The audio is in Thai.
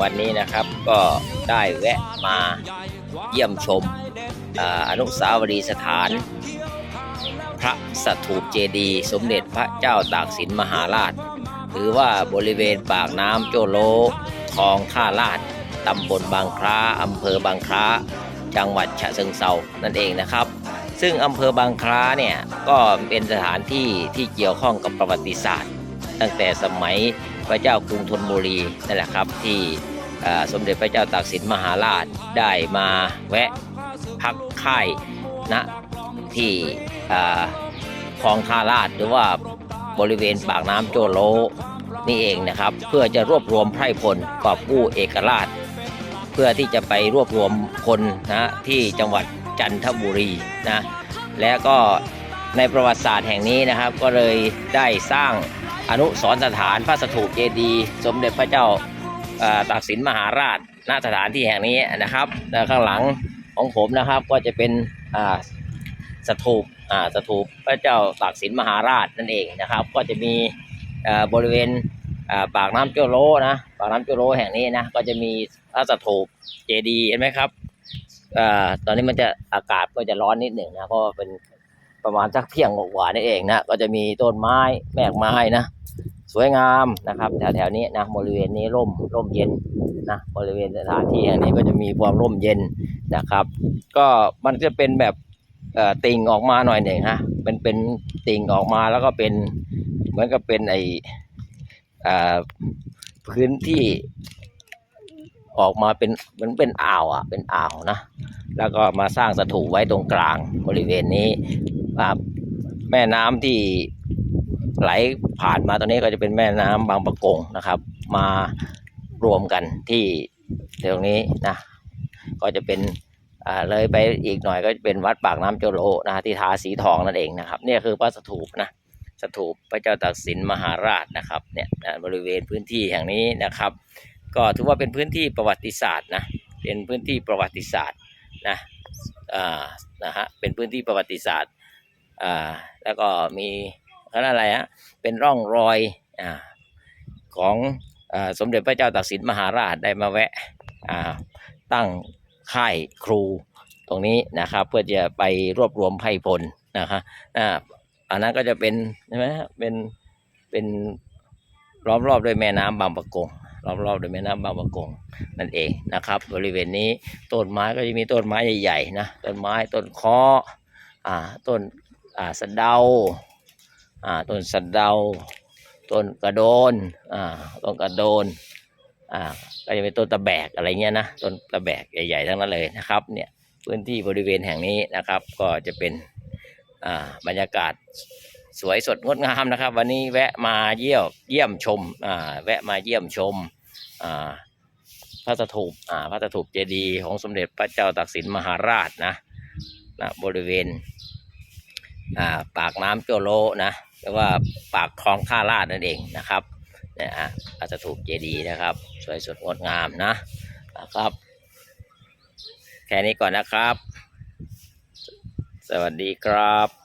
วันนี้นะครับก็ได้แวะมาเยี่ยมชมออนุสาวรีย์สถาน พระสถูปเจดีย์สมเด็จพระเจ้าตากสินมหาราช หรือว่าบริเวณปากน้ำโจโลทองท่าลาดตำบลบางคล้าอำเภอบางคล้า จังหวัดฉะเชิงเซานั่นเองนะครับ ซึ่งอำเภอบางคล้าเนี่ยก็เป็นสถานที่ที่เกี่ยวข้องกับประวัติศาสตร์ ตั้งแต่สมัยพระเจ้ากรุงธนบุรีนั่นแหละครับที่สมเด็จพระเจ้าตากสินมหาราชได้มาแวะพักค่ายณที่คลองท่าลาดหรือว่าบริเวณปากน้ำโจโลนี่เองนะครับ เพื่อจะรวบรวมไพร่พลกอบกู้เอกราช เพื่อที่จะไปรวบรวมคนนะที่จังหวัดจันทบุรีนะและก็ในประวัติศาสตร์แห่งนี้นะครับ ก็เลยได้สร้าง อนุสรสถานพระสถูปเจดีย์สมเด็จพระเจ้าตากสินมหาราชณสถานที่แห่งนี้นะครับข้างหลังของผมนะครับก็จะเป็นสถูปสถูปพระเจ้าตากสินมหาราชนั่นเองนะครับ ก็จะมีบริเวณปากน้ำโจโลนะปากน้ำโจโลแห่งนี้นะก็จะมีพระสถูปเจดีย์เห็นไหมครับอตอนนี้มันจะอากาศก็จะร้อนนิดหนึ่งนะเพราะเป็น ประมาณสักเที่ยงกว่านี่เองนะ ก็จะมีต้นไม้แมกไม้นะ สวยงามนะครับ แถวๆนี้นะบริเวณนี้ร่มร่มเย็นนะบริเวณสถานที่แห่งนี้ก็จะมีความร่มเย็นนะครับ ก็มันจะเป็นแบบเอ่อติ่งออกมาหน่อยหนึ่งฮะเป็นเป็นติ่งออกมาแล้วก็เป็นเหมือนกับเป็นไออ่าพื้นที่ออกมาเป็นเหมันเป็นอ่าวอะเป็นอ่าวนะ แล้วก็มาสร้างสถูปไว้ตรงกลางบริเวณนี้ แม่น้ำที่ไหลผ่านมาตรงนี้ก็จะเป็นแม่น้ำบางประกงนะครับ มารวมกันที่ตรงนี้นะก็จะเป็นเลยไปอีกหน่อยก็จะเป็นวัดปากน้ำโจโลนะที่ทาสีทองนั่นเองนะครับเนี่ยคือพระสถูปนะสถูปพระเจ้าตากสินมหาราชนะครับเนี่ยบริเวณพื้นที่แห่งนี้นะครับ ก็ถือว่าเป็นพื้นที่ประวัติศาสตร์นะเป็นพื้นที่ประวัติศาสตร์นะอ่านะฮะเป็นพื้นที่ประวัติศาสตร์ อ่าแล้วก็มีอะไรฮะเป็นร่องรอยอ่าของอสมเด็จพระเจ้าตากสินมหาราชได้มาแวะอ่าตั้งค่ายครูตรงนี้นะครับเพื่อจะไปรวบรวมไพ่พลนะคะอ่าอันนั้นก็จะเป็นใช่ไหมเป็นเป็นล้อมรอบด้วยแม่น้ำบางปะกงล้อมรอบด้วยแม่น้ำบางปะกงนั่นเองนะครับ บริเวณนี้ต้นไม้ก็จะมีต้นไม้ใหญ่ๆนะต้นไม้ต้นคาะอ่าต้น อ่าสะเดาอ่าต้นสะเดาต้นกระโดนอ่าต้นกระโดนอ่าก็จะเป็นต้นตะแบกอะไรเงี้ยนะต้นตะแบกใหญ่ๆทั้งนั้นเลยนะครับเนี่ยพื้นที่บริเวณแห่งนี้นะครับ ก็จะเป็นอ่าบรรยากาศสวยสดงดงามนะครับ วันนี้แวะมาเยี่ยมเยี่ยมชมอ่าแวะมาเยี่ยมชมอ่าพระสถูปอ่าพระสถูปเจดีย์ของสมเด็จพระเจ้าตากสินมหาราชนะนะบริเวณ ปากน้ำโจโลนะหรือว่าปากคลองท่าลาดนั่นเองนะครับเนี่ยอะพระสถูปเจดีย์นะครับ สวยสดงดงามนะนะครับ แค่นี้ก่อนนะครับ สวัสดีครับ